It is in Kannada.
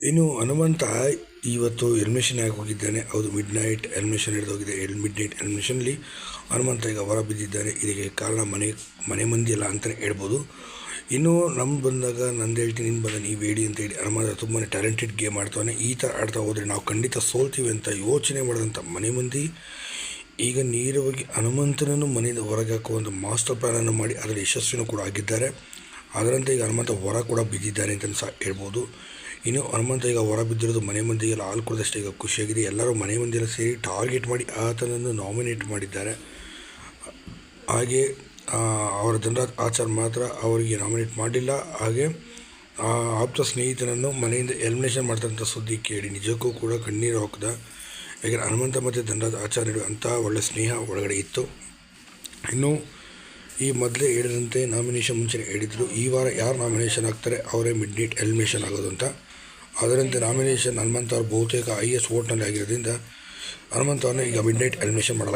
ಇನ್ನು ಹನುಮಂತ ಇವತ್ತು ಎಲ್ಮಿಷನ್ ಆಗಿ ಹೋಗಿದ್ದಾನೆ. ಹೌದು ಮಿಡ್ ನೈಟ್ ಎಲ್ಮಿಷನ್ ಹಿಡಿದೋಗಿದೆ ಎಲ್ ಮಿಡ್ ನೈಟ್ ಎಲ್ಮಿಷನ್ಲಿ ಹನುಮಂತ ಈಗ ಹೊರ ಬಿದ್ದಿದ್ದಾನೆ. ಇದಕ್ಕೆ ಕಾರಣ ಮನೆ ಮನೆ ಮಂದಿ ಅಲ್ಲ ಅಂತಲೇ ಹೇಳ್ಬೋದು. ಇನ್ನು ನಮ್ಮ ಬಂದಾಗ ನಂದು ಹೇಳ್ತೀನಿ ನಿನ್ನ ಬಂದ ನೀವು ಹೇಳಿ ಅಂತ ಹೇಳಿ ಹನುಮಂತ ತುಂಬಾ ಟ್ಯಾಲೆಂಟೆಡ್ ಗೇಮ್ ಆಡ್ತಾನೆ. ಈ ಥರ ಆಡ್ತಾ ಹೋದರೆ ನಾವು ಖಂಡಿತ ಸೋಲ್ತೀವಿ ಅಂತ ಯೋಚನೆ ಮಾಡಿದಂಥ ಮನೆ ಮಂದಿ. ಈಗ ನೇರವಾಗಿ ಹನುಮಂತನನ್ನು ಮನೆಯಿಂದ ಹೊರಗೆ ಒಂದು ಮಾಸ್ಟರ್ ಪ್ಲಾನನ್ನು ಮಾಡಿ ಅದರಲ್ಲಿ ಯಶಸ್ವಿನೂ ಕೂಡ ಆಗಿದ್ದಾರೆ. ಅದರಂತೆ ಈಗ ಹನುಮಂತ ಹೊರ ಕೂಡ ಬಿದ್ದಿದ್ದಾರೆ ಅಂತ ಸಹ ಹೇಳ್ಬೋದು. ಇನ್ನು ಹನುಮಂತ ಈಗ ಹೊರ ಬಿದ್ದಿರೋದು ಮನೆ ಮಂದಿಗೆಲ್ಲ ಹಾಲು ಕುಡಿದಷ್ಟು ಈಗ ಖುಷಿಯಾಗಿದೆ. ಎಲ್ಲರೂ ಮನೆ ಮಂದಿಯೆಲ್ಲ ಸೇರಿ ಟಾರ್ಗೆಟ್ ಮಾಡಿ ಆತನನ್ನು ನಾಮಿನೇಟ್ ಮಾಡಿದ್ದಾರೆ. ಹಾಗೆ ಅವರ ದಂಡ ಆಚಾರ್ ಮಾತ್ರ ಅವರಿಗೆ ನಾಮಿನೇಟ್ ಮಾಡಲಿಲ್ಲ ಹಾಗೆ ಆಪ್ತ ಸ್ನೇಹಿತನನ್ನು ಮನೆಯಿಂದ ಎಲಿಮಿನೇಷನ್ ಮಾಡ್ತಂಥ ಸುದ್ದಿ ಕೇಳಿ ನಿಜಕ್ಕೂ ಕೂಡ ಕಣ್ಣೀರು ಹಾಕಿದ. ಯಾಕೆಂದರೆ ಹನುಮಂತ ಮತ್ತು ಧನರಾಜ್ ಆಚಾರ್ ನಡುವೆ ಒಳ್ಳೆ ಸ್ನೇಹ ಒಳಗಡೆ ಇತ್ತು. ಇನ್ನು ಈ ಮೊದಲೇ ಹೇಳಿದಂತೆ ನಾಮಿನೇಷನ್ ಮುಂಚೆ ಹೇಳಿದರು. ಈ ವಾರ ಯಾರು ನಾಮಿನೇಷನ್ ಆಗ್ತಾರೆ? ಅವರೇ ಮಿಡ್ ನೈಟ್ ಎಲಿಮಿನೇಷನ್ ಆಗೋದು ಅಂತ. ಅದರಂತೆ ನಾಮಿನೇಷನ್ ಹನುಮಂತ ಅವರು ಬಹುತೇಕ ಐ ಎಸ್ ವೋಟ್ನಲ್ಲಿ ಆಗಿರೋದ್ರಿಂದ ಹನುಮಂತ ಅವರನ್ನು ಈಗ ಮಿಡ್ ನೈಟ್ ಎಲಿಮಿನೇಷನ್ ಮಾಡಲಾಗಿದೆ.